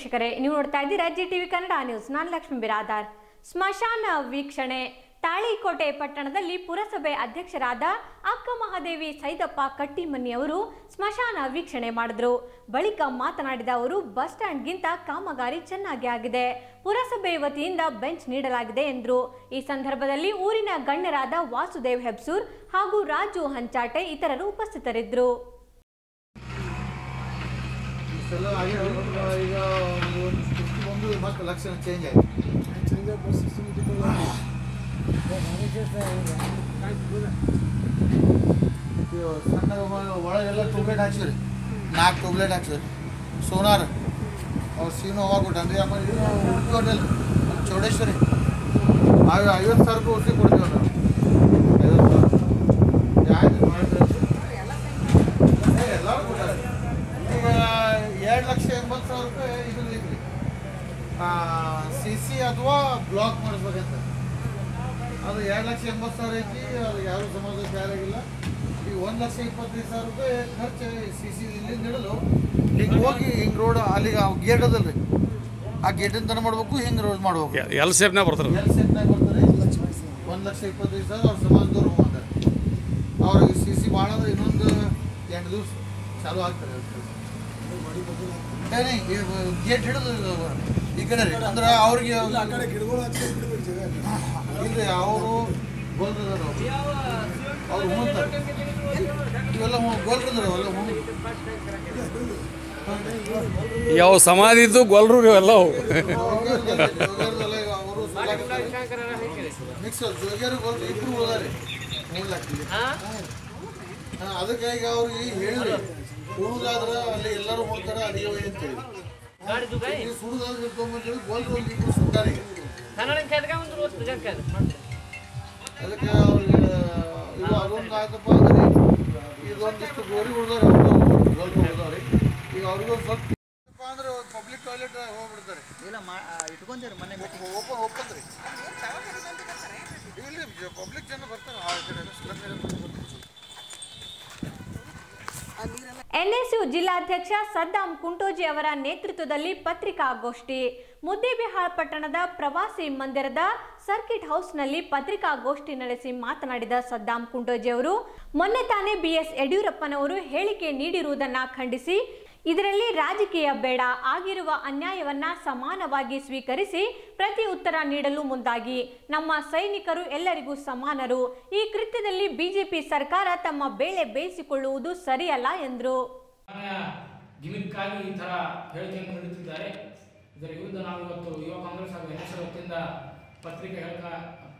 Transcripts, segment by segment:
ವೀಕ್ಷಕರೇ, ನೀವು ನೋಡ್ತಾ ಇದ್ದೀರಾ ಜಿ ಟಿವಿ ಕನ್ನಡ ನ್ಯೂಸ್. ನಾನು ಲಕ್ಷ್ಮೀ ಬಿರಾದಾರ್. ಸ್ಮಶಾನ ವೀಕ್ಷಣೆ. ತಾಳಿಕೋಟೆ ಪಟ್ಟಣದಲ್ಲಿ ಪುರಸಭೆ ಅಧ್ಯಕ್ಷರಾದ ಅಕ್ಕ ಮಹಾದೇವಿ ಸೈದಪ್ಪ ಕಟ್ಟಿಮನಿ ಅವರು ಸ್ಮಶಾನ ವೀಕ್ಷಣೆ ಮಾಡಿದ್ರು. ಬಳಿಕ ಮಾತನಾಡಿದ ಅವರು, ಬಸ್ ಸ್ಟ್ಯಾಂಡ್ಗಿಂತ ಕಾಮಗಾರಿ ಚೆನ್ನಾಗಿ ಆಗಿದೆ. ಪುರಸಭೆ ವತಿಯಿಂದ ಬೆಂಚ್ ನೀಡಲಾಗಿದೆ ಎಂದರು. ಈ ಸಂದರ್ಭದಲ್ಲಿ ಊರಿನ ಗಣ್ಯರಾದ ವಾಸುದೇವ್ ಹೆಬ್ಸೂರ್ ಹಾಗೂ ರಾಜು ಹಂಚಾಟೆ ಇತರರು ಉಪಸ್ಥಿತರಿದ್ದರು ಇಷ್ಟೆಲ್ಲ ಆಗಿ ಈಗ ಒಂದು ಒಂದು ಮತ್ತೆ ಲಕ್ಷಣ ಚೇಂಜ್ ಆಯ್ತು ಇದು ಸಣ್ಣ ಒ- ಒಳಗೆಲ್ಲ ಟ್ಯೂಬ್ಲೈಟ್ ಹಾಕ್ಸಿರಿ ನಾಲ್ಕು ಟ್ಯೂಬ್ಲೈಟ್ ಹಾಕ್ಸಿರಿ ಸೋನಾರ್ ಅವ್ರು ಸೀನು ಅವಾಗ ಕೊಟ್ಟನ್ರಿ ಆಮೇಲೆ ಇದು ಉಡುಪಿ ಹೋಟೆಲ್ ಚೌಡೇಶ್ವರಿ ಐವ ಐವತ್ತು ಸಾವಿರ ರೂಪಾಯಿ ಉಳಿಸಿ ಕೊಡ್ತೀವಿ ನಾವು ಐವತ್ತು ಸಾವಿರ ಯಾಕೆ ಮಾಡಿದ್ರೆ ಏ, ಎಲ್ಲರೂ ಕೊಟ್ಟಾರೆ ಈಗ ಎರಡು ಲಕ್ಷ ಎಂಬತ್ತು ಸಾವಿರ ರೂಪಾಯಿ ಇದು ಐತ್ರಿ ಸಿ ಸಿ ಅಥವಾ ಬ್ಲಾಕ್ ಮಾಡಿಸ್ಬೇಕಂತ ಅದು ಎರಡು ಲಕ್ಷ ಎಂಬತ್ತು ಸಾವಿರ ಐತಿ ಅದು ಯಾರು ಸಮಾಜಕ್ಕೆ ಯಾರಾಗಿಲ್ಲ ಈಗ ಒಂದು ಲಕ್ಷ ಇಪ್ಪತ್ತೈದು ಸಾವಿರ ರೂಪಾಯಿ ಖರ್ಚು ಸಿ ಸಿ ಇಲ್ಲಿಂದ ಹಿಡಿದು ಹಿಂಗೆ ಹೋಗಿ ಹಿಂಗೆ ರೋಡ್ ಅಲ್ಲಿಗೆ ಗೇಟ್ ಅದಲ್ರಿ. ಆ ಗೇಟಿನ ತನ ಮಾಡ್ಬೇಕು ಹಿಂಗೆ ರೋಡ್ ಮಾಡ್ಬೇಕು. ಎಲ್ ಸೇಪ್ನಾಗ ಬರ್ತಾರೆ. ಎಲ್ ಸೆಟ್ನಾಗ ಬರ್ತಾರೆ. ಒಂದು ಲಕ್ಷ ಇಪ್ಪತ್ತೈದು ಸಾವಿರ ಅವ್ರ ಸಮಾಜದವ್ರು ಮಾಡ್ತಾರೆ. ಅವ್ರಿಗೆ ಸಿ ಸಿ ಭಾಳ ಅಂದ್ರೆ ಇನ್ನೊಂದು ಎಂಟು ದಿವಸ ಚಾಲು ಆಗ್ತಾರೆ ಗೇಟ್ ಹಿಡಿದು ಈ ಕಡೆ ರೀ. ಅಂದ್ರೆ ಅವ್ರಿಗೆ ಇಲ್ರಿ ಅವರು ಅವ್ರು ಇವೆಲ್ಲ ಅವೆಲ್ಲ ಯಾವ ಸಮಾಧಿ ಇದ್ದು ಗೊಲ್ರು ಇವೆಲ್ಲ ಅದಕ್ಕೆ ಈಗ ಅವ್ರಿಗೆ ಹೇಳಿ ಸುಡುದಾದ್ರೆ ಅಲ್ಲಿ ಎಲ್ಲರೂ ಹೋಗ್ತಾರೆ ಅದೇ ವೈ ಅಂತ ಹೇಳಿ ನೀವು ಸುಡುದಾದ್ರೆ ಗೋಲ್ರಿ ಒಂದು ಇಬ್ಬರು ಸುಡ್ತಾರೆ ಈಗ ಅದಕ್ಕೆ ಅವ್ರಿಗೆ ಇದು ಅದೊಂದು ಆಯ್ತಪ್ಪ ಅಂದ್ರೆ ಇದೊಂದಿಷ್ಟು ಗೋರಿ ಉಳಿದಾರೆ ಸ್ವಲ್ಪ ಉಳ್ದಾರೆ ಈಗ ಅವ್ರಿಗೂ ಸ್ವಲ್ಪ ಅಂದ್ರೆ ಪಬ್ಲಿಕ್ ಟಾಯ್ಲೆಟ್ ಹೋಗ್ಬಿಡ್ತಾರೆ. ಇಲ್ಲ ಇಟ್ಕೊಂತಾರೆ ಇಟ್ಕೊಂತೀರಿ ಮನೆ ಓಪನ್ ಓಪನ್ ರೀ ಇಲ್ಲಿ ಪಬ್ಲಿಕ್ ಜನ ಬರ್ತಾರೆ ಆ ಕಡೆ ಎಲ್ಲ ಸ್ಲಮ್ ಏರಿಯಾ ಕಡೆ ಬರ್ತಾರೆ ಸ್ವಲ್ಪ. ಎನ್ಎಸ್ಯು ಜಿಲ್ಲಾಧ್ಯಕ್ಷ ಸದ್ದಾಂ ಕುಂಟೋಜಿ ಅವರ ನೇತೃತ್ವದಲ್ಲಿ ಪತ್ರಿಕಾಗೋಷ್ಠಿ. ಮುದ್ದೇಬಿಹಾಳ ಪಟ್ಟಣದ ಪ್ರವಾಸಿ ಮಂದಿರದ ಸರ್ಕಿಟ್ ಹೌಸ್ನಲ್ಲಿ ಪತ್ರಿಕಾಗೋಷ್ಠಿ ನಡೆಸಿ ಮಾತನಾಡಿದ ಸದ್ದಾಂ ಕುಂಟೋಜಿ ಅವರು, ಮೊನ್ನೆ ತಾನೇ ಬಿಎಸ್ ಯಡಿಯೂರಪ್ಪನವರು ಹೇಳಿಕೆ ನೀಡಿರುವುದನ್ನು ಖಂಡಿಸಿ ಇದರಲ್ಲಿ ರಾಜಕೀಯ ಬೇಡ ಆಗಿರುವ ಅನ್ಯಾಯವನ್ನ ಸಮಾನವಾಗಿ ಸ್ವೀಕರಿಸಿ ಪ್ರತಿ ಉತ್ತರ ನೀಡಲು ಮುಂದಾಗಿ. ನಮ್ಮ ಸೈನಿಕರು ಎಲ್ಲರಿಗೂ ಸಮಾನರು. ಈ ಕೃತ್ಯದಲ್ಲಿ ಬಿಜೆಪಿ ಸರ್ಕಾರ ತಮ್ಮ ಬೇಳೆ ಬೇಯಿಸಿಕೊಳ್ಳುವುದು ಸರಿಯಲ್ಲ ಎಂದರು. ಈ ಹೇಳಿಕೆಯನ್ನು ನೀಡುತ್ತಿದ್ದಾರೆ. ಇದರ ವಿರುದ್ಧ ನಾವು ಕಾಂಗ್ರೆಸ್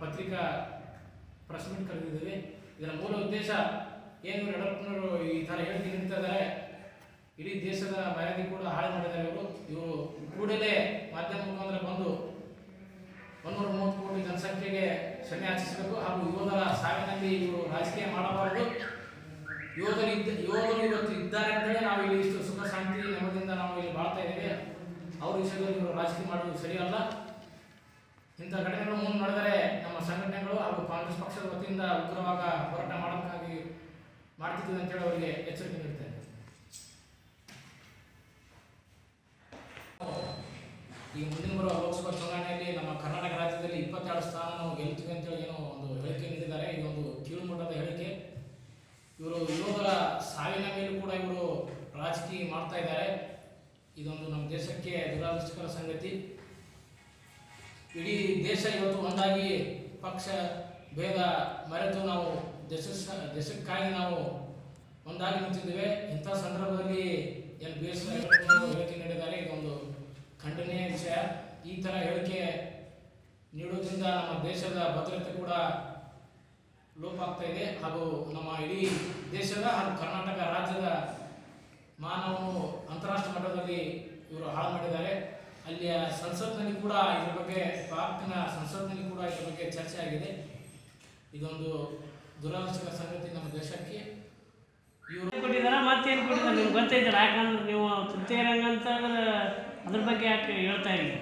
ಪತ್ರಿಕಾ ಕರೆದಿದ್ದೇವೆ. ಇದರ ಮೂಲ ಉದ್ದೇಶ ಏನು ಯಡಿಯೂರಪ್ಪನವರು ಈ ಥರ ಹೇಳಿಕೆ ಇದ್ದಾರೆ. ಇಡೀ ದೇಶದ ಮರ್ಯಾದೆ ಕೂಡ ಹಾಳು ಮಾಡಿದ್ದಾರೆ ಇವರು. ಇವರು ಕೂಡಲೇ ಮಾಧ್ಯಮ ಮುಖಾಂತರ ಬಂದು ಒಂದೂರ ಮೂವತ್ತು ಕೋಟಿ ಜನಸಂಖ್ಯೆಗೆ ಯಾಚಿಸಬೇಕು ಹಾಗೂ ಯೋಧರ ಸಾವಿನಲ್ಲಿ ಇವರು ರಾಜಕೀಯ ಮಾಡಬಾರದು. ಯೋಧರು ಇದ್ದ, ಯೋಧರು ಇವತ್ತು ಇದ್ದಾರೆ ಅಂತೇಳಿ ನಾವು ಇಲ್ಲಿ ಇಷ್ಟು ಸುಖ ಶಾಂತಿ ನೆಮ್ಮದಿಯಿಂದ ನಾವು ಇಲ್ಲಿ ಬಾಳ್ತಾ ಇದ್ದೇವೆ. ಅವ್ರ ವಿಷಯದಲ್ಲಿ ಇವರು ರಾಜಕೀಯ ಮಾಡುವುದು ಸರಿಯಲ್ಲ. ಇಂಥ ಘಟನೆಗಳು ಮುಂದೆ ನಡೆದರೆ ನಮ್ಮ ಸಂಘಟನೆಗಳು ಹಾಗೂ ಕಾಂಗ್ರೆಸ್ ಪಕ್ಷದ ವತಿಯಿಂದ ಉಗ್ರವಾಗ ಹೋರಾಟ ಮಾಡೋಕ್ಕಾಗಿ ಮಾಡ್ತಿದ್ದೀವಿ ಅಂತೇಳಿ ಅವರಿಗೆ ಎಚ್ಚರಿಕೆ ನೀಡ್ತೇನೆ. ಈ ಮುಂದಿನ ಬರುವ ಲೋಕಸಭಾ ಚುನಾವಣೆಯಲ್ಲಿ ನಮ್ಮ ಕರ್ನಾಟಕ ರಾಜ್ಯದಲ್ಲಿ ಇಪ್ಪತ್ತೆರಡು ಸ್ಥಾನ ನಾವು ಗೆಲ್ತೀವಿ ಅಂತೇಳಿ ಏನೋ ಒಂದು ಹೇಳಿಕೆ ನೀಡಿದ್ದಾರೆ. ಇದೊಂದು ಕೀಳುಮಟ್ಟದ ಹೇಳಿಕೆ. ಇವರು ಯೋಧರ ಸಾವಿನ ಮೇಲೂ ಕೂಡ ಇವರು ರಾಜಕೀಯ ಮಾಡ್ತಾ ಇದ್ದಾರೆ. ಇದೊಂದು ನಮ್ಮ ದೇಶಕ್ಕೆ ದುರಾದೃಷ್ಟಕರ ಸಂಗತಿ. ಇಡೀ ದೇಶ ಇವತ್ತು ಒಂದಾಗಿ ಪಕ್ಷ ಭೇದ ಮರೆತು ನಾವು ದೇಶ ದೇಶಕ್ಕಾಗಿ ನಾವು ಒಂದಾಗಿ ನಿಂತಿದ್ದೇವೆ. ಇಂಥ ಸಂದರ್ಭದಲ್ಲಿ ಎನ್ ಬಿ ಎಸ್ ಹೇಳಿಕೆ ನೀಡಿದ್ದಾರೆ. ಇದೊಂದು ಖಂಡನೀಯ ವಿಷಯ. ಈ ಥರ ಹೇಳಿಕೆ ನೀಡೋದ್ರಿಂದ ನಮ್ಮ ದೇಶದ ಭದ್ರತೆ ಕೂಡ ಲೋಪ ಆಗ್ತಾ ಇದೆ. ಹಾಗೂ ನಮ್ಮ ಇಡೀ ದೇಶದ ಹಾಗೂ ಕರ್ನಾಟಕ ರಾಜ್ಯದ ಮಾನವನು ಅಂತಾರಾಷ್ಟ್ರೀಯ ಮಟ್ಟದಲ್ಲಿ ಇವರು ಹಾಳು ಮಾಡಿದ್ದಾರೆ. ಅಲ್ಲಿಯ ಸಂಸತ್ನಲ್ಲಿ ಕೂಡ ಇದರ ಬಗ್ಗೆ ಭಾರತನ ಸಂಸತ್ನಲ್ಲಿ ಕೂಡ ಇದರ ಬಗ್ಗೆ ಚರ್ಚೆ ಆಗಿದೆ. ಇದೊಂದು ದುರಾದೃಷ್ಟಕ ಸಂಗತಿ ನಮ್ಮ ದೇಶಕ್ಕೆ. ಇವರು ಕೊಟ್ಟಿದ್ದಾರ? ಮತ್ತೇನು ಕೊಟ್ಟಿದ್ದಾರೆ? ನಿಮ್ಗೆ ಗೊತ್ತೈತಲ್ಲ ಯಾಕಂದ್ರೆ ನೀವು ತೃತೀಯ ರಂಗ ಅಂತಂದ್ರೆ ಅದ್ರ ಬಗ್ಗೆ ಯಾಕೆ ಹೇಳ್ತಾ ಇಲ್ಲ.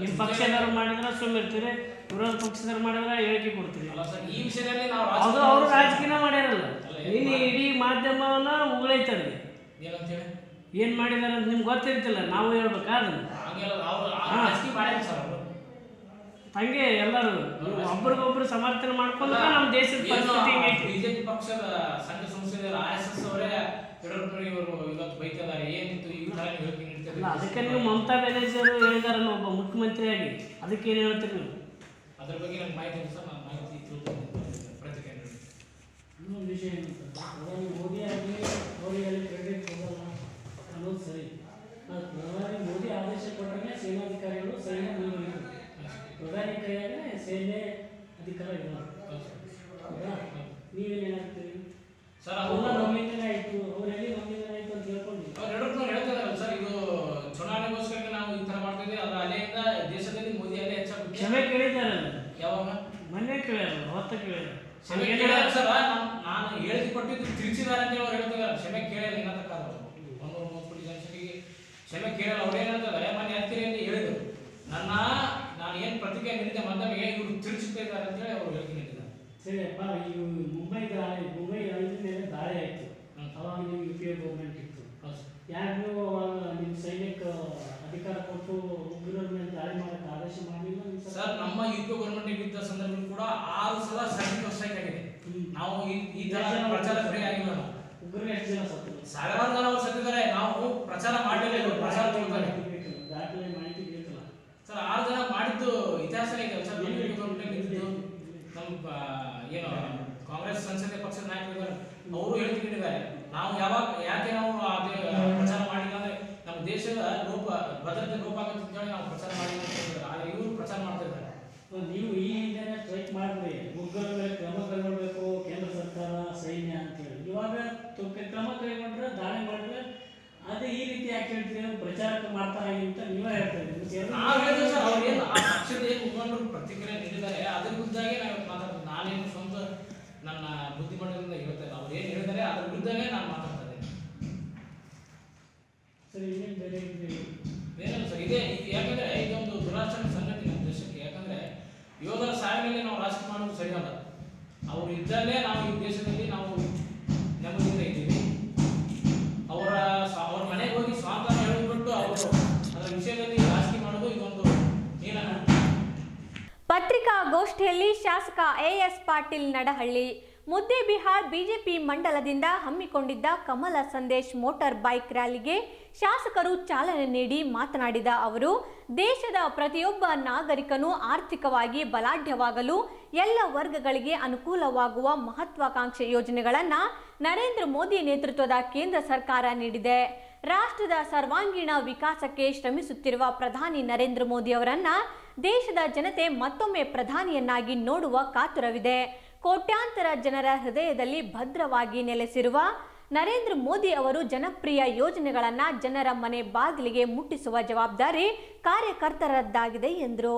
ನಿಮ್ಮ ಪಕ್ಷದವ್ರು ಮಾಡಿದ್ರೆ ಸುಮ್ಮನೆ ಇರ್ತೀರಿ. ವಿರೋಧ ಪಕ್ಷದವ್ರು ಮಾಡಿದ್ರೆ ಹೇಳಿಕೆ ಕೊಡ್ತೀರಿ. ಈ ವಿಷಯದಲ್ಲಿ ನಾವು ಅದು ಅವರು ರಾಜಕೀಯ ಮಾಡ್ಯಾರಲ್ಲ ನೀನು ಇಡೀ ಮಾಧ್ಯಮವನ್ನ ಉಗುಳೈತಾರೆ ಏನು ಮಾಡಿದಾರೆ ಅಂತ ನಿಮ್ಗೆ ಗೊತ್ತಿರ್ತಿಲ್ಲ. ನಾವು ಹೇಳ್ಬೇಕಾದ್ರೆ ಹಂಗೆಲ್ಲ ಅವರು ಹಾ. ರಾಜಕೀಯ ಮಾಡಿಲ್ಲ ಸರ್ ಅವರು ಹಂಗೆ ಎಲ್ಲರೂ ಒಬ್ರಿಗೊಬ್ರು ಸಮರ್ಥನೆ ಮಾಡ್ಕೊಂಡ್ರೆ ನಮ್ಮ ದೇಶದ ಪರಿಸ್ಥಿತಿ ಬಿಜೆಪಿ ಪಕ್ಷದ ಸಂಘ ಸಂಸ್ಥೆ ಆರ್ ಎಸ್ ಎಸ್ ಅವರೇ ಯಡಿಯೂರಪ್ಪನವರು ಇವತ್ತು ಬೈತಿದ್ದಾರೆ. ಏನಿತ್ತು? ಈ ಹೇಳಿಕೆ ಅದಕ್ಕೆ ನೀವು ಮಮತಾ ಬ್ಯಾನರ್ಜಿ ಅವರು ಹೇಳಿದಾರಲ್ಲ ಒಬ್ಬ ಮುಖ್ಯಮಂತ್ರಿಯಾಗಿ. ಅದಕ್ಕೆ ಏನು ಹೇಳ್ತೀರಿ ನೀವು? ಅದ್ರ ಬಗ್ಗೆ ನನಗೆ ಮಾಹಿತಿ ಸರ್. ನಾನು ಮಾಹಿತಿ ಪ್ರತಿಕ್ರಿಯೆ ಇನ್ನೊಂದು ವಿಷಯ ಏನಂತ ಪ್ರಧಾನಿ ಮೋದಿ ಆಗಲಿ ಅವರಿಗೆ ಕ್ರೆಡಿಟ್ ಹೋಗಲ್ಲ ಅನ್ನೋದು ಸರಿ. ಪ್ರಧಾನಿ ಮೋದಿ ಆದೇಶ ಕೊಟ್ಟರೆ ಸೇನಾಧಿಕಾರಿಗಳು ಸೈನ್ಯ ಪ್ರಧಾನಿ ಕೈಯಾಗ ಸೇನೆ ಅಧಿಕಾರ ನೀವು ನೀವೇನು ಹೇಳ್ತೀರಿ ಸರ್ ಅವರ ನಮ್ಮಿಂದನೇ ಆಯಿತು ಅವ್ರು ಎಲ್ಲಿ ನಮ್ಮಿಂದನೇ ಆಯಿತು ಅಂತ ಹೇಳ್ಕೊಂಡು. ಅವ್ರು ಹೇಳ್ತಿದಾರಲ್ಲ ಸರ್ ಇದು ಚುನಾವಣೆಗೋಸ್ಕರ ನಾವು ಈ ಥರ ಮಾಡ್ತಿದ್ವಿ ಅದರ ಅಲೆಯಿಂದ ದೇಶದಲ್ಲಿ ಮೋದಿ ಅಲೆ ಹೆಚ್ಚಾಗುತ್ತೆ ಕ್ಷಮೆ ಕೇಳಿದಾರಲ್ಲ ಯಾವಾಗ? ಮೊನ್ನೆ ಕೇಳ್ಯಾರ ಅವತ್ತ ಕೇಳ್ಯಾರ ಕ್ಷಮೆ ಕೇಳ್ಯಾರ ಸರ್ ನಾನು ಹೇಳಿ ಕೊಟ್ಟಿದ್ದು ತಿರುಚಿದಾರೆ ಅಂತ ಅವ್ರು ಹೇಳ್ತಿದ್ದಾರೆ ಕ್ಷಮೆ ಕೇಳಿಲ್ಲ ಇನ್ನ ಒಂದು ಮೂವತ್ತು ಕೋಟಿ ಜನಸಂಖ್ಯೆಗೆ ಕ್ಷಮೆ ಕೇಳಲ್ಲ. ಅವ್ರು ಏನು ಹೇಳ್ತಿದ್ದಾರೆ ಮೊನ್ನೆ ಹತ್ತಿರಲ್ಲಿ ಹೇಳಿದ್ರು? ನನ್ನ ಪ್ರತಿಕ್ರಿಯೆ ನೀಡಿದ್ದೆ ಮಾಧ್ಯಮಿಗೆ ಇವರು ತಿರುಚುತ್ತಾ ಇದ್ದಾರೆ ಅಂತ ಹೇಳಿ ಅವರು ಹೇಳ್ತೀನಿ ನೀಡಿದ್ದಾರೆ ಸರಿ ಅಪ್ಪ ಈ ಮುಂಬೈ ದಾಳಿ ಮುಂಬೈ ಮೇಲೆ ದಾಳಿ ಆಯಿತು. ಅವಾಗ ನಿಮ್ಗೆ ಯು ಪಿ ಎ ಗೌರ್ಮೆಂಟ್ ಇತ್ತು. ಯಾಕೆ ನೀವು ಅವಾಗ ನಿಮ್ಮ ಸೈನ್ಯಕ್ಕೆ ಅಧಿಕಾರ ಕೊಟ್ಟು ಉಗ್ರರ ಮೇಲೆ ದಾಳಿ ಮಾಡಕ್ಕೆ ಆದೇಶ ಮಾಡಿಲ್ಲ ಸರ್ ನಮ್ಮ ಯು ಪಿ ಗೌರ್ಮೆಂಟ್ ಇದ್ದ ಸಂದರ್ಭದಲ್ಲಿ ಕೂಡ ಆರು ಸಲ ಸರ್ಜಿಕಲ್ ಸ್ಟ್ರೈಕ್ ಆಗಿದೆ. ನಾವು ಈ ತರ ಪ್ರಚಾರ ಫ್ರೀ ಆಗಿಲ್ಲ. ನಾವು ಉಗ್ರರು ಎಷ್ಟು ಜನ ಸತ್ತು ಸಾವಿರಾರು ಜನ ಅವ್ರು ಸತ್ತಿದ್ದಾರೆ. ನಾವು ಪ್ರಚಾರ ಮಾಡಲಿಲ್ಲ ಪ್ರಚಾರ ತಗೊಳ್ತಾರೆ ಮಾಹಿತಿ ಬೇಕಲ್ಲ ದಾಖಲೆ ಮಾಹಿತಿ ಬೇಕಲ್ಲ ಸರ್ ಆರು ಜನ ಇದೆ ಸರ್ ನಮ್ಮ ಇದ್ದು ಏನು ಕಾಂಗ್ರೆಸ್ ಸಂಸದೀಯ ಪಕ್ಷದ ನಾಯಕರು ಅವರು ಹೇಳ್ತಿದ್ದಾರೆ ನಾವು ಯಾವಾಗ ಯಾಕೆ ನಾವು ಅದೇ ಪ್ರಚಾರ ಮಾಡಿಲ್ಲ ಅಂದ್ರೆ ನಮ್ಮ ದೇಶದ ಲೋಪ ಭದ್ರತೆ ಲೋಪ ಆಗುತ್ತೆ ಅಂತ ಹೇಳಿ ನಾವು ಪ್ರಚಾರ ಮಾಡಿಲ್ಲ ಆದ್ರೆ ಇವರು ಪ್ರಚಾರ ಮಾಡ್ತಾ ಇದ್ದಾರೆ. ನೀವು ಈ ಹಿಂದೆ ಸ್ಟ್ರೈಕ್ ಮಾಡಿದ್ರಿ. ಮೇಲೆ ಕ್ರಮ ಕೈಗೊಳ್ಬೇಕು ಕೇಂದ್ರ ಸರ್ಕಾರ ಸೈನ್ಯ ಅಂತ ಹೇಳಿ. ಇವಾಗ ಕ್ರಮ ಕೈಗೊಂಡ್ರೆ ದಾಳಿ ಮಾಡಿದ್ರೆ ಅದೇ ಈ ರೀತಿ ಯಾಕೆ ಹೇಳ್ತೀರಿ? ಪ್ರಚಾರಕ್ಕೆ ಮಾಡ್ತಾ ಅಂತ ನೀವೇ ಹೇಳ್ತಾ ಇದ್ದೀರಿ ನಾವು ಹೇಳಿದ್ರೆ ಸರ್ ಅವ್ರು ಏನು ಆ ಪಕ್ಷದ ಏನು ಮುಖಂಡರು ಪ್ರತಿಕ್ರಿಯೆ ನೀಡಿದ್ದಾರೆ ಅದ್ರ ವಿರುದ್ಧಾಗೆ ನಾವು ಇವತ್ತು ಮಾತಾಡ್ತೀವಿ ನಾನೇನು ಸ್ವಂತ ನನ್ನ ಬುದ್ಧಿಮಂಡಲದಿಂದ ಹೇಳ್ತಾ ಇಲ್ಲ ಅವ್ರು ಏನು ಹೇಳಿದ್ದಾರೆ ಅದ್ರ ವಿರುದ್ಧವೇ ನಾನು ಮಾತಾಡ್ತಾ ಇದ್ದೇನೆ ಸರಿ ಇನ್ನೇನು ಬೇರೆ ಏನಿಲ್ಲ ಸರ್ ಇದೇ. ಯಾಕಂದ್ರೆ ಇದೊಂದು ದುರಾಚರಣೆ ಸಂಗತಿ ನಮ್ಮ ದೇಶಕ್ಕೆ. ಯಾಕಂದ್ರೆ ಯೋಧರ ಸಾವಿನಲ್ಲಿ ನಾವು ರಾಜಕೀಯ ಮಾಡೋದು ಸರಿಯಲ್ಲ. ಅವರು ಇದ್ದಲ್ಲೇ ನಾವು ಈ ದೇಶದಲ್ಲಿ ನಾವು ನೆಮ್ಮದಿಯಿಂದ ಇದ್ದೀವಿ. ಅವರ ಅವ್ರ ಮನೆಗೆ ಹೋಗಿ ಸ್ವಾತಂತ್ರ್ಯ ಹೇಳಿಬಿಟ್ಟು ಅವರು ಅದರ ವಿಷಯದಲ್ಲಿ ರಾಜಕೀಯ ಮಾಡೋದು ಇದೊಂದು ಪತ್ರಿಕಾ ಪತ್ರಿಕಾಗೋಷ್ಠಿಯಲ್ಲಿ ಶಾಸಕ A S Patil Nadahalli Muddebihal BJP ಮಂಡಲದಿಂದ ಹಮ್ಮಿಕೊಂಡಿದ್ದ ಕಮಲ ಸಂದೇಶ್ ಮೋಟಾರ್ ಬೈಕ್ ರ್ಯಾಲಿಗೆ ಶಾಸಕರು ಚಾಲನೆ ನೀಡಿ ಮಾತನಾಡಿದ ಅವರು, ದೇಶದ ಪ್ರತಿಯೊಬ್ಬ ನಾಗರಿಕನು ಆರ್ಥಿಕವಾಗಿ ಬಲಾಢ್ಯವಾಗಲು ಎಲ್ಲ ವರ್ಗಗಳಿಗೆ ಅನುಕೂಲವಾಗುವ ಮಹತ್ವಾಕಾಂಕ್ಷೆ ಯೋಜನೆಗಳನ್ನು ನರೇಂದ್ರ ಮೋದಿ ನೇತೃತ್ವದ ಕೇಂದ್ರ ಸರ್ಕಾರ ನೀಡಿದೆ. ರಾಷ್ಟ್ರದ ಸರ್ವಾಂಗೀಣ ವಿಕಾಸಕ್ಕೆ ಶ್ರಮಿಸುತ್ತಿರುವ ಪ್ರಧಾನಿ ನರೇಂದ್ರ ಮೋದಿ ಅವರನ್ನ ದೇಶದ ಜನತೆ ಮತ್ತೊಮ್ಮೆ ಪ್ರಧಾನಿಯನ್ನಾಗಿ ನೋಡುವ ಕಾತುರವಿದೆ. ಕೋಟ್ಯಾಂತರ ಜನರ ಹೃದಯದಲ್ಲಿ ಭದ್ರವಾಗಿ ನೆಲೆಸಿರುವ ನರೇಂದ್ರ ಮೋದಿ ಅವರು ಜನಪ್ರಿಯ ಯೋಜನೆಗಳನ್ನು ಜನರ ಮನೆ ಬಾಗಿಲಿಗೆ ಮುಟ್ಟಿಸುವ ಜವಾಬ್ದಾರಿ ಕಾರ್ಯಕರ್ತರದ್ದಾಗಿದೆ ಎಂದರು.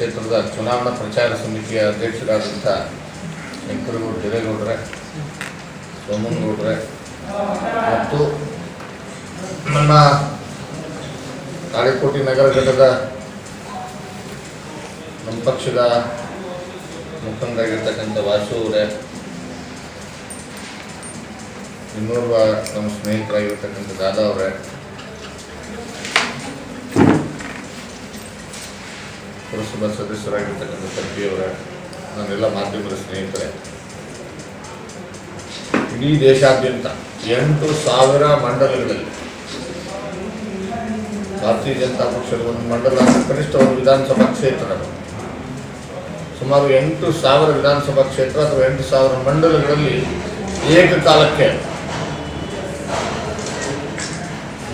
ಕ್ಷೇತ್ರದ ಚುನಾವಣಾ ಪ್ರಚಾರ ಸಮಿತಿಯ ಅಧ್ಯಕ್ಷರಾದಂಥ ಶಂಕರಗೌಡ ಹಿರೇಗೌಡ್ರೆ ಸೋಮನಗೌಡ್ರೆ ಮತ್ತು ನಮ್ಮ ತಾಳಿಕೋಟೆ ನಗರ ಘಟಕದ ನಮ್ಮ ಪಕ್ಷದ ಮುಖಂಡರಾಗಿರ್ತಕ್ಕಂಥ ವಾಸು ಅವರೇ, ಇನ್ನೋರ್ವ ನಮ್ಮ ಸ್ನೇಹಿತರಾಗಿರ್ತಕ್ಕಂಥ ದಾದಾ ಅವರೇ ಪುರಸಭಾ ಸದಸ್ಯರಾಗಿರ್ತಕ್ಕಂಥ ತರ್ಪಿಯವರ ನನ್ನೆಲ್ಲ ಮಾಧ್ಯಮದ ಸ್ನೇಹಿತರೆ, ಇಡೀ ದೇಶಾದ್ಯಂತ ಎಂಟು ಸಾವಿರ ಮಂಡಲಗಳಲ್ಲಿ ಭಾರತೀಯ ಜನತಾ ಪಕ್ಷದ ಒಂದು ಮಂಡಲ ಕನಿಷ್ಠ ಒಂದು ವಿಧಾನಸಭಾ ಕ್ಷೇತ್ರ ಸುಮಾರು ಎಂಟು ಸಾವಿರ ವಿಧಾನಸಭಾ ಕ್ಷೇತ್ರ ಅಥವಾ ಎಂಟು ಸಾವಿರ ಮಂಡಲಗಳಲ್ಲಿ ಏಕಕಾಲಕ್ಕೆ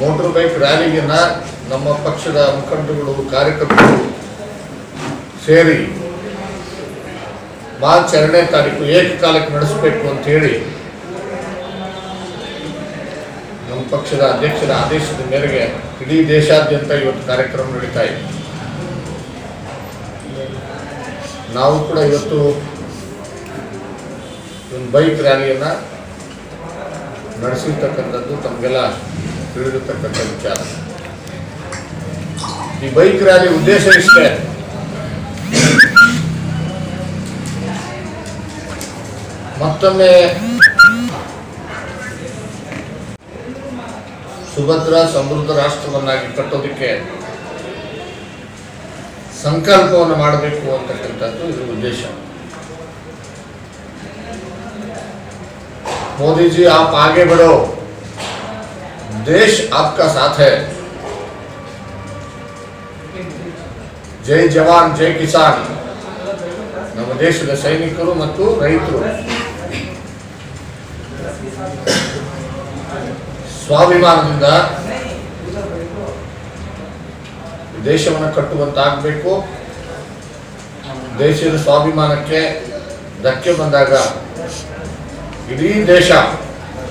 ಮೋಟರ್ ಬೈಕ್ ರ್ಯಾಲಿಯನ್ನ ನಮ್ಮ ಪಕ್ಷದ ಮುಖಂಡರುಗಳು, ಕಾರ್ಯಕರ್ತರು ಸೇರಿ ಮಾರ್ಚ್ ಎರಡನೇ ತಾರೀಕು ಏಕಕಾಲಕ್ಕೆ ನಡೆಸಬೇಕು ಅಂತ ಹೇಳಿ ನಮ್ಮ ಪಕ್ಷದ ಅಧ್ಯಕ್ಷರ ಆದೇಶದ ಮೇರೆಗೆ ಇಡೀ ದೇಶಾದ್ಯಂತ ಇವತ್ತು ಕಾರ್ಯಕ್ರಮ ನಡೀತಾ ಇದೆ. ನಾವು ಕೂಡ ಇವತ್ತು ಒಂದು ಬೈಕ್ ರ್ಯಾಲಿಯನ್ನು ನಡೆಸಿರ್ತಕ್ಕಂಥದ್ದು ತಮಗೆಲ್ಲ ತಿಳಿದಿರ್ತಕ್ಕಂಥ ವಿಚಾರ. ಈ ಬೈಕ್ ರ್ಯಾಲಿ ಉದ್ದೇಶ ಇಷ್ಟೇ. ಮತ್ತೊಮ್ಮೆ ಸುಭದ್ರ ಸಮೃದ್ಧ ರಾಷ್ಟ್ರವನ್ನಾಗಿ ಕಟ್ಟೋದಕ್ಕೆ ಸಂಕಲ್ಪವನ್ನು ಮಾಡಬೇಕು ಅಂತಕ್ಕಂಥದ್ದು ಇದರ ಉದ್ದೇಶ मोदी जी आप आगे बढ़ो देश आपका साथ है ಜೈ ಜವಾನ್ ಜೈ ಕಿಸಾನ್ ನಮ್ಮ ದೇಶದ ಸೈನಿಕರು ಮತ್ತು ರೈತರು ಸ್ವಾಭಿಮಾನದಿಂದ ದೇಶವನ್ನು ಕಟ್ಟುವಂತಾಗಬೇಕು. ದೇಶದ ಸ್ವಾಭಿಮಾನಕ್ಕೆ ಧಕ್ಕೆ ಬಂದಾಗ ಇಡೀ ದೇಶ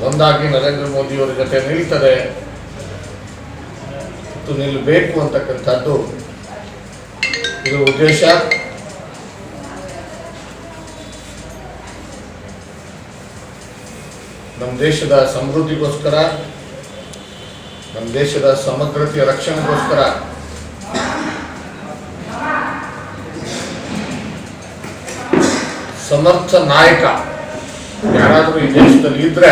ಒಂದಾಗಿ ನರೇಂದ್ರ ಮೋದಿಯವರ ಜೊತೆ ನಿಲ್ತದೆ. ಮತ್ತು ನಿಲ್ಲಬೇಕು ಅಂತಕ್ಕಂಥದ್ದು ಇದು ಉದ್ದೇಶ. ನಮ್ಮ ದೇಶದ ಸಮೃದ್ಧಿಗೋಸ್ಕರ ನಮ್ಮ ದೇಶದ ಸಮಗ್ರತೆಯ ರಕ್ಷಣೆಗೋಸ್ಕರ. ಸಮರ್ಥ ನಾಯಕ ಯಾರಾದರೂ ಈ ದೇಶದಲ್ಲಿ ಇದ್ರೆ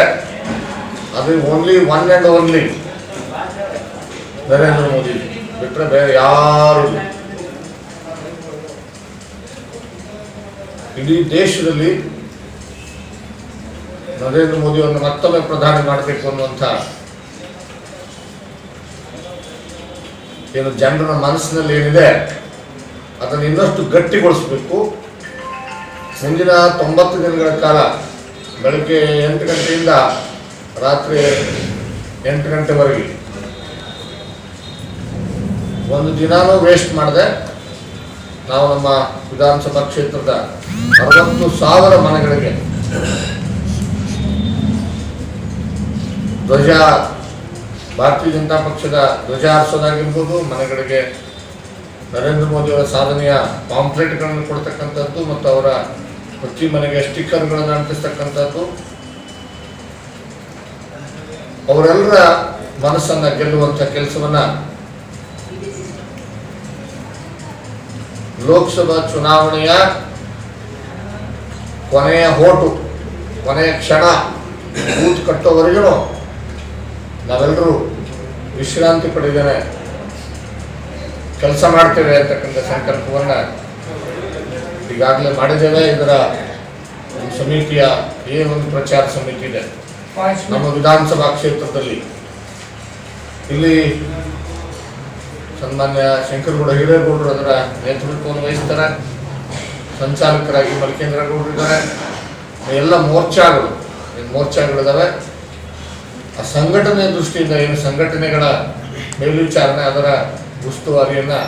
ಅದು only one and only Narendra Modi. ಬಿಟ್ಟರೆ ಬೇರೆ ಯಾರು ಇಡೀ ದೇಶದಲ್ಲಿ ನರೇಂದ್ರ ಮೋದಿ ಅವರನ್ನು ಮತ್ತೊಮ್ಮೆ ಪ್ರಧಾನಿ ಮಾಡಬೇಕು ಅನ್ನುವಂಥ ಏನು ಜನರ ಮನಸ್ಸಿನಲ್ಲಿ ಏನಿದೆ, ಅದನ್ನು ಇನ್ನಷ್ಟು ಗಟ್ಟಿಗೊಳಿಸಬೇಕು. ಮುಂದಿನ ತೊಂಬತ್ತು ದಿನಗಳ ಕಾಲ, ಬೆಳಗ್ಗೆ ಎಂಟು ಗಂಟೆಯಿಂದ ರಾತ್ರಿ ಎಂಟು ಗಂಟೆವರೆಗೆ. ಒಂದು ದಿನಾನೂ ವೇಸ್ಟ್ ಮಾಡಿದೆ, ನಾವು ನಮ್ಮ ವಿಧಾನಸಭಾ ಕ್ಷೇತ್ರದ ಅರವತ್ತು ಸಾವಿರ ಮನೆಗಳಿಗೆ ಧ್ವಜ ಭಾರತೀಯ ಜನತಾ ಪಕ್ಷದ ಧ್ವಜ ಹಾರಿಸೋದಾಗಿರ್ಬೋದು ಮನೆಗಳಿಗೆ ನರೇಂದ್ರ ಮೋದಿಯವರ ಸಾಧನೆಯ ಪಾಂಪ್ಲೆಟ್ಗಳನ್ನು ಕೊಡ್ತಕ್ಕಂಥದ್ದು ಮತ್ತು ಅವರ ಪ್ರತಿ ಮನೆಗೆ ಸ್ಟಿಕ್ಕರ್ಗಳನ್ನು ಅಂಟಿಸ್ತಕ್ಕಂಥದ್ದು. ಅವರೆಲ್ಲರ ಮನಸ್ಸನ್ನು ಗೆಲ್ಲುವಂಥ ಕೆಲಸವನ್ನು ಲೋಕಸಭಾ ಚುನಾವಣೆಯ ಕೊನೆಯ ಹೋಟು, ಕೊನೆಯ ಕ್ಷಣ, ಬೂತ್ ಕಟ್ಟೋವರೆಗೂ ನಾವೆಲ್ಲರೂ ವಿಶ್ರಾಂತಿ ಪಡೆದೇನೆ ಕೆಲಸ ಮಾಡ್ತೇವೆ ಅಂತಕ್ಕಂಥ ಸಂಕಲ್ಪವನ್ನು ಈಗಾಗಲೇ ಮಾಡಿದ್ದೇವೆ. ಇದರ ಒಂದು ಸಮಿತಿಯ ಏನೊಂದು ಪ್ರಚಾರ ಸಮಿತಿ ಇದೆ. ನಮ್ಮ ವಿಧಾನಸಭಾ ಕ್ಷೇತ್ರದಲ್ಲಿ ಇಲ್ಲಿ ಸನ್ಮಾನ್ಯ ಶಂಕರಗೌಡ ಹಿರೇಗೌಡರು ಅದರ ನೇತೃತ್ವವನ್ನು ವಹಿಸ್ತಾರೆ. ಸಂಚಾಲಕರಾಗಿ ಮಲ್ಕೇಂದ್ರ ಗೌಡರು ಇದ್ದಾರೆ ಎಲ್ಲ ಮೋರ್ಚಾಗಳು ಮೋರ್ಚಾಗಳಿದ್ದಾವೆ ಆ ಸಂಘಟನೆ ದೃಷ್ಟಿಯಿಂದ ಏನು ಸಂಘಟನೆಗಳ ಮೇಲ್ವಿಚಾರಣೆ ಅದರ ಉಸ್ತುವಾರಿಯನ್ನು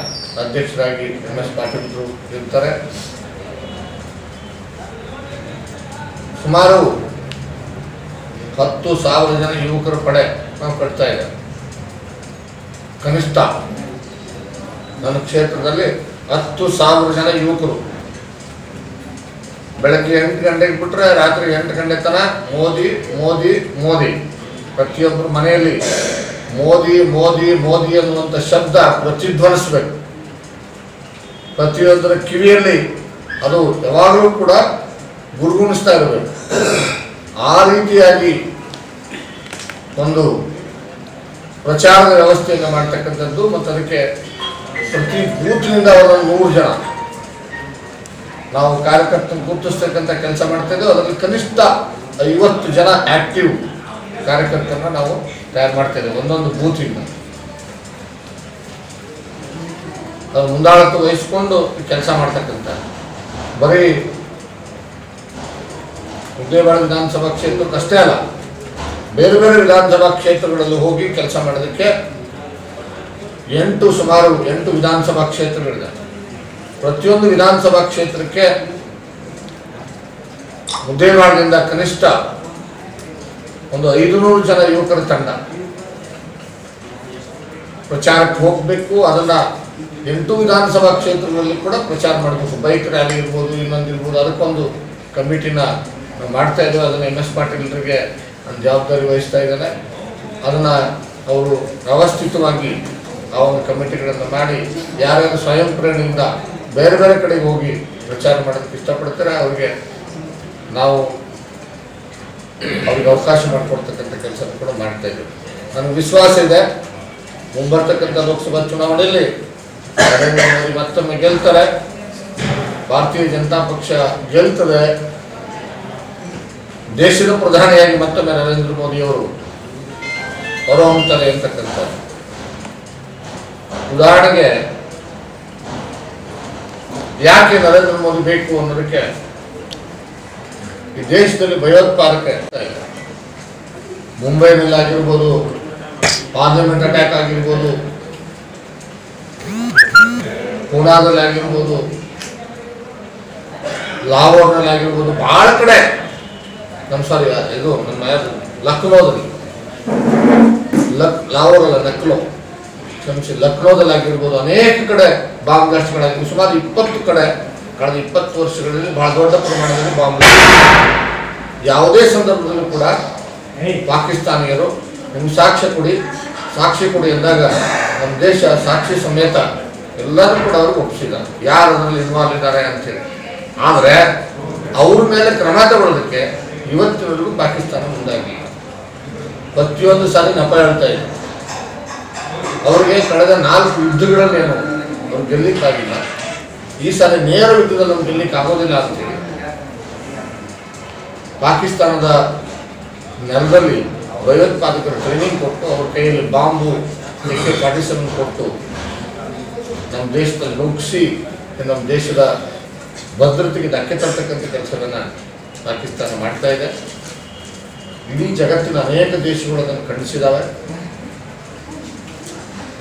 ಅಧ್ಯಕ್ಷರಾಗಿ ಎಂ ಎಸ್ ಪಾಟೀಲ್ರು ಇರ್ತಾರೆ. ಸುಮಾರು ಹತ್ತು ಸಾವಿರ ಜನ ಯುವಕರ ಪಡೆ ನಾವು ಕಟ್ತಾ ಇದ್ದೇವೆ. ಕನಿಷ್ಠ ನನ್ನ ಕ್ಷೇತ್ರದಲ್ಲಿ ಹತ್ತು ಸಾವಿರ ಜನ ಯುವಕರು. ಬೆಳಗ್ಗೆ ಎಂಟು ಗಂಟೆಗೆ ಬಿಟ್ಟರೆ ರಾತ್ರಿ ಎಂಟು ಗಂಟೆ ತನಕ ಮೋದಿ ಮೋದಿ ಮೋದಿ. ಪ್ರತಿಯೊಬ್ಬರ ಮನೆಯಲ್ಲಿ ಮೋದಿ ಮೋದಿ ಮೋದಿ ಅನ್ನುವಂಥ ಶಬ್ದ ಪ್ರತಿಧ್ವನಿಸ್ಬೇಕು. ಪ್ರತಿಯೊಂದರ ಕಿವಿಯಲ್ಲಿ ಅದು ಯಾವಾಗಲೂ ಕೂಡ ಗುರುಗುಣಿಸ್ತಾ ಇರಬೇಕು. ಆ ರೀತಿಯಾಗಿ ಒಂದು ಪ್ರಚಾರದ ವ್ಯವಸ್ಥೆಯನ್ನು ಮಾಡ್ತಕ್ಕಂಥದ್ದು ಮತ್ತು ಅದಕ್ಕೆ ಪ್ರತಿ ಬೂತ್ನಿಂದ ಒಂದು ನೂರು ಜನ. ನಾವು ಕಾರ್ಯಕರ್ತನ ಗುರುತಿಸ್ತಕ್ಕಂಥ ಕೆಲಸ ಮಾಡ್ತಾ ಇದ್ದೇವೆ, ಅದರಲ್ಲಿ ಕನಿಷ್ಠ ಐವತ್ತು ಜನ ಆಕ್ಟಿವ್ ಕಾರ್ಯಕರ್ತರನ್ನ ನಾವು ತಯಾರು ಮಾಡ್ತಾ ಇದ್ದೇವೆ. ಒಂದೊಂದು ಬೂತಿಂದ ಮುಂದಾಳತ್ವ ವಹಿಸ್ಕೊಂಡು ಕೆಲಸ ಮಾಡ್ತಕ್ಕಂಥ ಬರೀ ಉದ್ಯೋಗ ವಿಧಾನಸಭಾ ಕ್ಷೇತ್ರಕ್ಕಷ್ಟೇ ಅಲ್ಲ, ಬೇರೆ ಬೇರೆ ವಿಧಾನಸಭಾ ಕ್ಷೇತ್ರಗಳಲ್ಲೂ ಹೋಗಿ ಕೆಲಸ ಮಾಡೋದಕ್ಕೆ ಎಂಟು ಸುಮಾರು ಎಂಟು ವಿಧಾನಸಭಾ ಕ್ಷೇತ್ರಗಳಿದೆ. ಪ್ರತಿಯೊಂದು ವಿಧಾನಸಭಾ ಕ್ಷೇತ್ರಕ್ಕೆ ಮುದ್ದೇವಾಡದಿಂದ ಕನಿಷ್ಠ ಒಂದು ಐದುನೂರು ಜನ ಯುವಕರ ತಂಡ. ಪ್ರಚಾರಕ್ಕೆ ಹೋಗಬೇಕು, ಅದನ್ನ ಎಂಟು ವಿಧಾನಸಭಾ ಕ್ಷೇತ್ರಗಳಲ್ಲಿ ಕೂಡ ಪ್ರಚಾರ ಮಾಡಬೇಕು. ಬೈಕ್ ರ್ಯಾಲಿ ಇರ್ಬೋದು, ಇನ್ನೊಂದು ಇರ್ಬೋದು, ಅದಕ್ಕೊಂದು ಕಮಿಟಿನ ಮಾಡ್ತಾ ಇದ್ದೇವೆ. ಅದನ್ನು ಎಂ ಎಸ್ ಪಾಟೀಲ್ರಿಗೆ ನಾನು ಜವಾಬ್ದಾರಿ ವಹಿಸ್ತಾ ಇದ್ದೇನೆ. ಅದನ್ನು ಅವರು ವ್ಯವಸ್ಥಿತವಾಗಿ ಆ ಒಂದು ಕಮಿಟಿಗಳನ್ನು ಮಾಡಿ, ಯಾರ್ಯಾರು ಸ್ವಯಂ ಪ್ರೇರಣೆಯಿಂದ ಬೇರೆ ಬೇರೆ ಕಡೆಗೆ ಹೋಗಿ ಪ್ರಚಾರ ಮಾಡೋದಕ್ಕೆ ಇಷ್ಟಪಡ್ತಾರೆ, ಅವರಿಗೆ ನಾವು ಅವ್ರಿಗೆ ಅವಕಾಶ ಮಾಡಿಕೊಡ್ತಕ್ಕಂಥ ಕೆಲಸ ಕೂಡ ಮಾಡ್ತಾ ಇದ್ದರು ನನಗೆ ವಿಶ್ವಾಸ ಇದೆ, ಮುಂಬರ್ತಕ್ಕಂಥ ಲೋಕಸಭಾ ಚುನಾವಣೆಯಲ್ಲಿ ನರೇಂದ್ರ ಮೋದಿ ಮತ್ತೊಮ್ಮೆ ಗೆಲ್ತಾರೆ, ಭಾರತೀಯ ಜನತಾ ಪಕ್ಷ ಗೆಲ್ತದೆ. ದೇಶದ ಪ್ರಧಾನಿಯಾಗಿ ಮತ್ತೊಮ್ಮೆ ನರೇಂದ್ರ ಮೋದಿಯವರು ಹೊರಹೊಮ್ಮುತ್ತಾರೆ ಅಂತಕ್ಕಂಥ ಉದಾಹರಣೆಗೆ, ಯಾಕೆ ನರೇಂದ್ರ ಮೋದಿ ಬೇಕು ಅನ್ನೋದಕ್ಕೆ ಈ ದೇಶದಲ್ಲಿ ಭಯೋತ್ಪಾದಕ ಇರ್ತಾ ಇಲ್ಲ. ಮುಂಬೈನಲ್ಲಿ ಆಗಿರ್ಬೋದು ಪಾರ್ಲಿಮೆಂಟ್ ಅಟ್ಯಾಕ್ ಆಗಿರ್ಬೋದು ಪೂನಾದಲ್ಲಿ ಆಗಿರ್ಬೋದು ಲಾಹೋರ್ನಲ್ಲಿ ಆಗಿರ್ಬೋದು ಭಾಳ ಕಡೆ. ನಮ್ಮ ಸಾರಿ ಇದು ನಮ್ಮ ಲಕ್ನೋದಲ್ಲಿ. ಲಕ್, ಲಾಹೋರ್ ಅಲ್ಲ, ಲಕ್ನೋ. ಕ್ಷಮಿಸಿ ಲಕ್ನೋದಲ್ಲಿ ಆಗಿರ್ಬೋದು ಅನೇಕ ಕಡೆ ಬಾಂಬ್ ಬ್ಲಾಸ್ಟ್ಗಳಾಗಿರ್ಬೋದು ಸುಮಾರು ಇಪ್ಪತ್ತು ಕಡೆ ಕಳೆದ ಇಪ್ಪತ್ತು ವರ್ಷಗಳಲ್ಲಿ ಬಹಳ ದೊಡ್ಡ ಪ್ರಮಾಣದಲ್ಲಿ ಬಾಂಬ್ ಯಾವುದೇ ಸಂದರ್ಭದಲ್ಲೂ ಕೂಡ ಪಾಕಿಸ್ತಾನಿಯರು ನಿಮ್ಮ ಸಾಕ್ಷ್ಯ ಕೊಡಿ ಸಾಕ್ಷಿ ಕೊಡಿ ಎಂದಾಗ ನಮ್ಮ ದೇಶ ಸಾಕ್ಷಿ ಸಮೇತ ಎಲ್ಲರೂ ಕೂಡ ಅವರು ಒಪ್ಪಿಸಿದ್ದಾರೆ. ಯಾರು ಅದರಲ್ಲಿ ಇನ್ವಾಲ್ವ್ ಇದ್ದಾರೆ ಅಂತೇಳಿ. ಆದರೆ ಅವ್ರ ಮೇಲೆ ಕ್ರಮ ತಗೊಳ್ಳೋದಕ್ಕೆ ಇವತ್ತಿನವರೆಗೂ ಪಾಕಿಸ್ತಾನ ಮುಂದಾಗಿ. ಪ್ರತಿಯೊಂದು ಸಾರಿ ನೆಪ ಹೇಳ್ತಾ ಇದೆ. ಅವ್ರಿಗೆ ಕಳೆದ ನಾಲ್ಕು ಯುದ್ಧಗಳಲ್ಲೇನು ಅವ್ರು ಗೆಲ್ಲಿಕ್ಕಾಗಿಲ್ಲ. ಈ ಸಾರಿ ನೇರ ಯುದ್ಧದಲ್ಲಿ ನಮ್ಗೆ ಗೆಲ್ಲಕ್ಕೆ ಆಗೋದಿಲ್ಲ ಅಂತೇಳಿ ಪಾಕಿಸ್ತಾನದ ನೆಲದಲ್ಲಿ ಭಯೋತ್ಪಾದಕರು ಟ್ರೈನಿಂಗ್ ಕೊಟ್ಟು ಅವ್ರ ಕೈಯಲ್ಲಿ ಬಾಂಬು ಎಕ್ಕೆ ಪಾಟಿಸನ್ನು ಕೊಟ್ಟು ನಮ್ಮ ದೇಶದಲ್ಲಿ ನುಗ್ಗಿಸಿ ನಮ್ಮ ದೇಶದ ಭದ್ರತೆಗೆ ಧಕ್ಕೆ ತರ್ತಕ್ಕಂಥ ಕೆಲಸವನ್ನು ಪಾಕಿಸ್ತಾನ ಮಾಡ್ತಾ ಇದೆ. ಇಡೀ ಜಗತ್ತಿನ ಅನೇಕ ದೇಶಗಳು ಅದನ್ನು ಖಂಡಿಸಿದಾವೆ.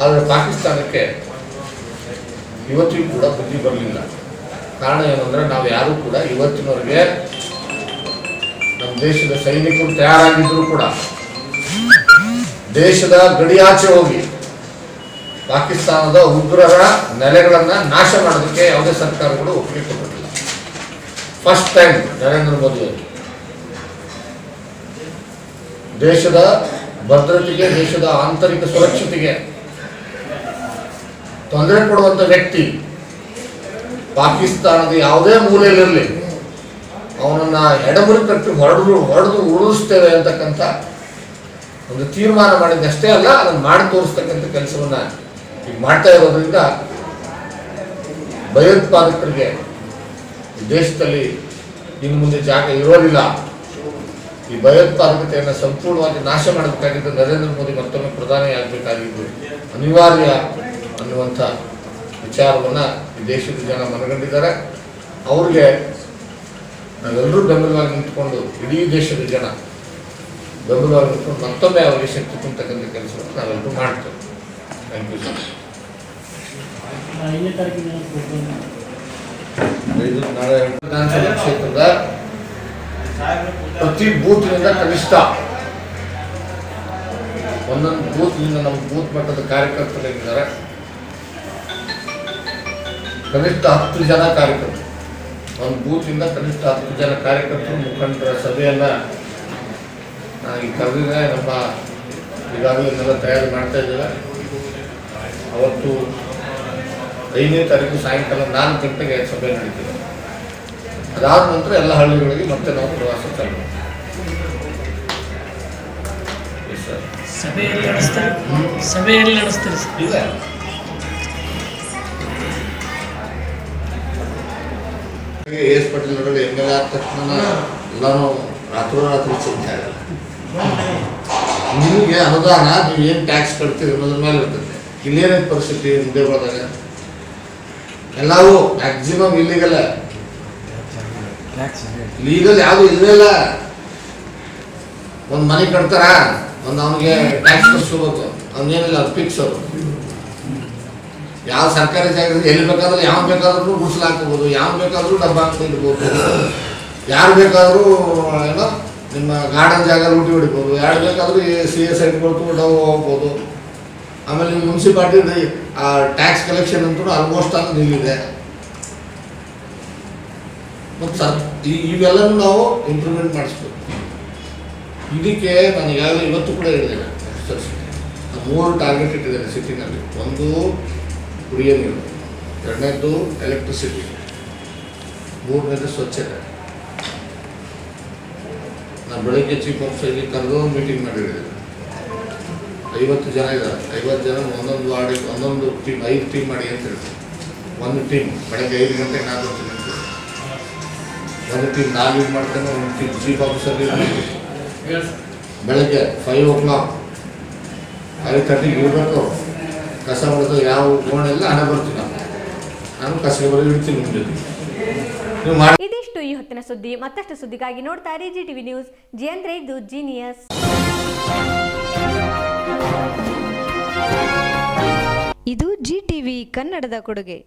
ಆದರೆ ಪಾಕಿಸ್ತಾನಕ್ಕೆ ಇವತ್ತಿಗೂ ಕೂಡ ಬುದ್ಧಿ ಬರಲಿಲ್ಲ. ಕಾರಣ ಏನಂದ್ರೆ ನಾವು ಯಾರು ಕೂಡ ಇವತ್ತಿನವರೆಗೆ ನಮ್ಮ ದೇಶದ ಸೈನಿಕರು ತಯಾರಾಗಿದ್ರು ಕೂಡ. ದೇಶದ ಗಡಿಯಾಚೆ ಹೋಗಿ ಪಾಕಿಸ್ತಾನದ ಉಗ್ರರ ನೆಲೆಗಳನ್ನ ನಾಶ ಮಾಡೋದಕ್ಕೆ ಯಾವುದೇ ಸರ್ಕಾರಗಳು ಒಪ್ಪಿಗೆ ಕೊಟ್ಟಿಲ್ಲ. ಫಸ್ಟ್ ಟೈಮ್ ನರೇಂದ್ರ ಮೋದಿ ಅವರು. ದೇಶದ ಭದ್ರತೆಗೆ, ದೇಶದ ಆಂತರಿಕ ಸುರಕ್ಷತೆಗೆ ತೊಂದರೆ ಕೊಡುವಂತ ವ್ಯಕ್ತಿ ಪಾಕಿಸ್ತಾನದ ಯಾವುದೇ ಮೂಲೆಯಲ್ಲಿರಲಿ, ಅವನನ್ನ ಎಡಮುರಿ ಕಟ್ಟಿ ಹೊರಡು ಹೊಡೆದು ಉಳಿಸ್ತೇವೆ ಅಂತಕ್ಕಂಥ ಒಂದು ತೀರ್ಮಾನ ಮಾಡಿದ್ದಷ್ಟೇ ಅಲ್ಲ, ಅದನ್ನು ಮಾಡಿ ತೋರಿಸ್ತಕ್ಕಂಥ ಕೆಲಸವನ್ನ ಈಗ ಮಾಡ್ತಾ ಇರೋದ್ರಿಂದ ಭಯೋತ್ಪಾದಕರಿಗೆ ದೇಶದಲ್ಲಿ ಇನ್ನು ಮುಂದೆ ಜಾಗ ಇರೋದಿಲ್ಲ. ಈ ಭಯೋತ್ಪಾದಕತೆಯನ್ನು ಸಂಪೂರ್ಣವಾಗಿ ನಾಶ ಮಾಡಬೇಕಾಗಿದ್ದು ನರೇಂದ್ರ ಮೋದಿ ಮತ್ತೊಮ್ಮೆ ಪ್ರಧಾನಿ ಆಗಬೇಕಾಗಿದ್ದು ಅನಿವಾರ್ಯ ಅನ್ನುವಂಥ ವಿಚಾರವನ್ನು ಈ ದೇಶದ ಜನ ಮನಗಂಡಿದ್ದಾರೆ. ಅವ್ರಿಗೆ ನಾವೆಲ್ಲರೂ ಬೆಂಬಲವಾಗಿ ನಿಂತ್ಕೊಂಡು ಇಡೀ ದೇಶದ ಜನ ಬೆಂಬಲವಾಗಿ ನಿಂತ್ಕೊಂಡು ಮತ್ತೊಮ್ಮೆ ಅವರಿಗೆ ಶಕ್ತಿ ತುಂಬತಕ್ಕಂಥ ಕೆಲಸವನ್ನು ನಾವೆಲ್ಲರೂ ಮಾಡ್ತೇವೆ. ಥ್ಯಾಂಕ್ ಯು ಸರ್ ವಿಧಾನಸಭಾ ಕ್ಷೇತ್ರದ ಪ್ರತಿ ಬೂತ್ನಿಂದ ಕನಿಷ್ಠ ಒಂದೊಂದು ಬೂತ್ನಿಂದ ನಮ್ಮ ಬೂತ್ ಮಟ್ಟದ ಕಾರ್ಯಕರ್ತರು ಏನಿದ್ದಾರೆ ಕನಿಷ್ಠ ಹತ್ತು ಜನ ಕಾರ್ಯಕರ್ತರು. ಒಂದು ಬೂತಿಂದ ಕನಿಷ್ಠ ಹತ್ತು ಜನ ಕಾರ್ಯಕರ್ತರು ಮುಖಂಡರ ಸಭೆಯನ್ನು ನಾನು ಈ ಕರೆದಿದೆ ನಮ್ಮ ಈಗಾಗಲೇ ಇದನ್ನೆಲ್ಲ ತಯಾರು ಮಾಡ್ತಾ ಇದ್ದೇವೆ. ಅವತ್ತು ಐದನೇ ತಾರೀಕು ಸಾಯಂಕಾಲ ನಾಲ್ಕು ಗಂಟೆಗೆ ಸಭೆ ನಡೀತೀವಿ ಅದಾದ ನಂತರ ಎಲ್ಲ ಹಳ್ಳಿಗಳಿಗೆ ಮತ್ತೆ ನಾವು ಪ್ರವಾಸ ಚಾಲು sir. ಸಭೆಯಲ್ಲಿ ನಡೆಸ್ತಾರೆ? ಸಭೆಯಲ್ಲಿ ನಡೆಸ್ತಾರೆ ಸರ್ ಇಲ್ಲ. ಎ ಎಸ್ ಪಾಟೀಲ್ ನೋಡಲು ಎಂ ಎಲ್ ಎ ಆದ ತಕ್ಷಣ ಎಲ್ಲಾನು ರಾತ್ರೋರಾತ್ರಿ ಚೇಂಜ್ ಆಗಲ್ಲ. ನಿಮಗೆ ಅನುದಾನ ನೀವು ಏನು ಟ್ಯಾಕ್ಸ್ ಕಟ್ತೀರಿ ಅನ್ನೋದ್ರ ಮೇಲೆ ಇರ್ತದೆ. ಇಲ್ಲೇನೈತೆ ಪರಿಸ್ಥಿತಿ ಮುದ್ದೇಗಳದಾಗ ಎಲ್ಲವೂ ಮ್ಯಾಕ್ಸಿಮಮ್ ಇಲ್ಲಿಗಲ್ಲ ಲೀಗಲ್ ಯಾವುದು ಇಲ್ಲೇ ಇಲ್ಲ. ಒಂದು ಮನೆ ಕಟ್ತಾರ? ಒಂದು ಅವನಿಗೆ ಟ್ಯಾಕ್ಸ್ ಕಟ್ಸ್ಕೋಬೇಕು. ಅವನೇನಿಲ್ಲ ಅದು ಫಿಕ್ಸ್ ಅದು ಯಾವ ಸರ್ಕಾರಿ ಜಾಗದಲ್ಲಿ ಎಲ್ಲಿ ಬೇಕಾದರೂ, ಯಾವ ಬೇಕಾದರೂ ಗುಡ್ಸಲು ಹಾಕೋಬೋದು, ಯಾವ ಬೇಕಾದರೂ ಡಬ್ಬ ಹಾಕಿ ಇಡ್ಬೋದು ಯಾರು ಬೇಕಾದರೂ, ಏನೋ, ನಿಮ್ಮ ಗಾರ್ಡನ್ ಜಾಗ ಲೂಟಿ ಹೊಡಿಬೋದು, ಯಾರು ಬೇಕಾದರೂ ಸಿ ಎಸ್ ಐಟ್ಕೊಳ್ತು ಡವ್ ಹೋಗ್ಬೋದು. ಆಮೇಲೆ ನಿಮ್ಮ ಮುನ್ಸಿಪಾಲ್ಟಿ ಆ ಟ್ಯಾಕ್ಸ್ ಕಲೆಕ್ಷನ್ ಅಂತೂ ಆಲ್ಮೋಸ್ಟ್ ಆಲ್ ನಿಲ್ಲಿದೆ. ಮತ್ತು ಸರ್ ಇವೆಲ್ಲನೂ ನಾವು ಇಂಪ್ರೂವ್ಮೆಂಟ್ ಮಾಡಿಸ್ಬೇಕು. ಇದಕ್ಕೆ ನಾನು ಈಗಾಗಲೇ ಇವತ್ತು ಕೂಡ ಹೇಳಿದ್ದೇನೆ. ಮೂರು ಟಾರ್ಗೆಟ್ ಇಟ್ಟಿದ್ದೇನೆ ಸಿಟಿನಲ್ಲಿ ಒಂದು ಕುಡಿಯೋ ನೀರು ಎರಡನೇದು ಎಲೆಕ್ಟ್ರಿಸಿಟಿ ಮೂರನೇದು ಸ್ವಚ್ಛತೆ. ನಾನು ಬೆಳಗ್ಗೆ ಚೀಫ್ ಆಫೀಸರ್ಗೆ ಕರೆದು ಮೀಟಿಂಗ್ ಮಾಡಿದ್ದೀನಿ ಐವತ್ತು ಜನ ಇದ್ದಾರೆ. ಐವತ್ತು ಜನ ಒಂದೊಂದು ವಾರ್ಡ್ ಒಂದೊಂದು ಟೀಮ್ ಐದು ಟೀಮ್ ಮಾಡಿ ಅಂತ ಹೇಳಿ ಒಂದು ಟೀಮ್ ಬೆಳಗ್ಗೆ ಐದು ಗಂಟೆಗೆ ನಾಲ್ಕು ಹೇಳಿ. ಒಂದು ಟೀಮ್ ನಾನು ಲೀಡ್ ಮಾಡ್ತೇನೆ ಒಂದು ಟೀಮ್ ಚೀಫ್ ಆಫೀಸರ್ ಲೀಡ್ ಮಾಡ್ತೀನಿ. ಬೆಳಗ್ಗೆ ಫೈವ್ ಓ ಕ್ಲಾಕ್ ಐದು ತರ್ಟಿಗೆ ಇರಬೇಕು ಕಸ ಹೊಡೆದು ಯಾವ ಕೋಣೆಲ್ಲ ಹಣ ಬರ್ತೀನಿ ನಾನು ನಾನು ಕಸ ಬರೋದು ಇಡ್ತೀನಿ ನಿಮ್ಮ ಜೊತೆ. ನೀವು ಮಾಡಿ. ಇದಿಷ್ಟು ಈ ಹೊತ್ತಿನ ಸುದ್ದಿ. ಮತ್ತಷ್ಟು ಸುದ್ದಿಗಾಗಿ ನೋಡ್ತಾ ಇರಿ ಜಿ ಟಿವಿ ನ್ಯೂಸ್ ಜಿ ಅಂದ್ರೆ ಇದು ಜೀನಿಯಸ್ ಇದು ಜಿ ಟಿವಿ ಕನ್ನಡದ ಕೊಡುಗೆ.